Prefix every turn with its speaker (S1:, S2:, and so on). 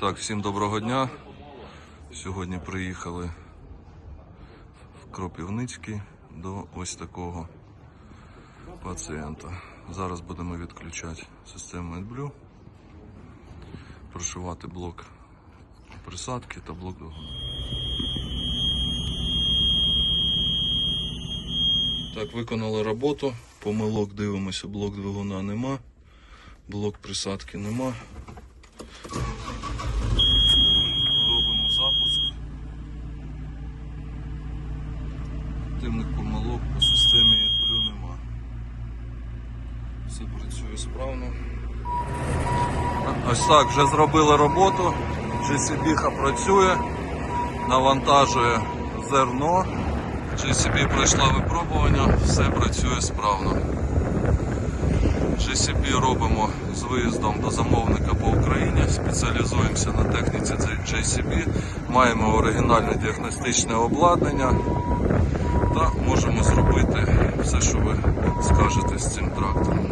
S1: Так, всім доброго дня. Сьогодні приїхали в Кропівницький до ось такого пацієнта. Зараз будемо відключати систему AdBlue, прошивати блок присадки та блок двигуна. Так, виконали роботу. Помилок дивимося, блок двигуна нема, блок присадки нема. Робимо запуск. Активних помилок по системі AdBlue нема. Все працює справно. Ось так, вже зробили роботу. GCB працює, навантажує зерно. GCB пройшла випробування, все працює справно. GCB робимо з виїздом до замовника по Україні, спеціалізуємося на техніці JCB, маємо оригінальне діагностичне обладнання та можемо зробити все, що ви скажете з цим трактором.